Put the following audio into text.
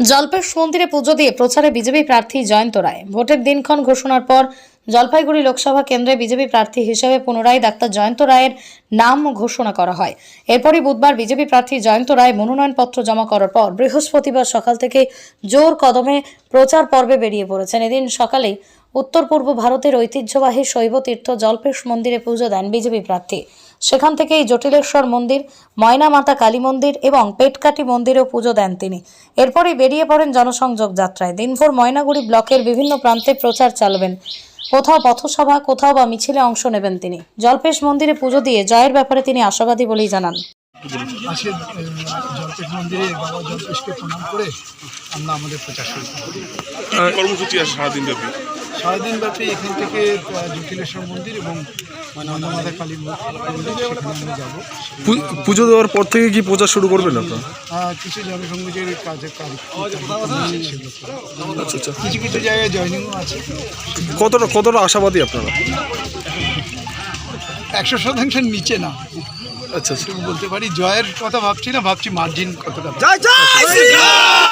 জলপেশ মন্দিরে পুজো দিয়ে প্রচারে বিজেপি প্রার্থী জয়ন্ত রায়। ভোটের দিনক্ষণ ঘোষণার পর জলপাইগুড়ি লোকসভা কেন্দ্রে বিজেপি প্রার্থী হিসেবে পুনরায় ডাক্তার জয়ন্ত রায়ের নাম ঘোষণা করা হয়। এরপরই বুধবার বিজেপি প্রার্থী জয়ন্ত রায় মনোনয়নপত্র জমা করার পর বৃহস্পতিবার সকাল থেকে জোর কদমে প্রচার পর্বে বেরিয়ে পড়েছেন। এদিন সকালেই উত্তর পূর্ব ভারতের ঐতিহ্যবাহী শৈব তীর্থ জলপেশ মন্দিরে পুজো দেন বিজেপি প্রার্থী। সেখান থেকেই জটিলেশ্বর মন্দির, ময়নামাতা কালী মন্দির এবং পেটকাটি মন্দিরেও পুজো দেন তিনি। এরপরই বেরিয়ে পড়েন জনসংযোগ যাত্রায়। দিনভর ময়নাগুড়ি ব্লকের বিভিন্ন প্রান্তে প্রচার চালাবেন কোথাও পথসভা কোথাও বা মিছিলে অংশ নেবেন তিনি। জলপেশ মন্দিরে পুজো দিয়ে জয়ের ব্যাপারে তিনি আশাবাদী বলেই জানান। আজকে জলপেশ মন্দিরে বাবা জলপেশকে প্রণাম করে আমরা আমাদের প্রচার শুরু কর্মসূচি আছে সারাদিন ব্যাপী। সারাদিন ব্যাপী এখান থেকে জটিলেশ্বর মন্দির এবং ময়নামাতা কালী মন্দির সেখানে আমরা যাব। পুজো দেওয়ার পর থেকে কি প্রচার শুরু করবেন আপনারা? কিছু জনসংযোগের কাজে কাজ আচ্ছা আচ্ছা। কিছু কিছু জায়গায় জয়নিংও আছে। কতটা কতটা আশাবাদী আপনারা? একশো শতাংশের নিচে না। আচ্ছা আচ্ছা। বলতে পারি জয়ের কথা ভাবছি না ভাবছি মার্জিন কতটা।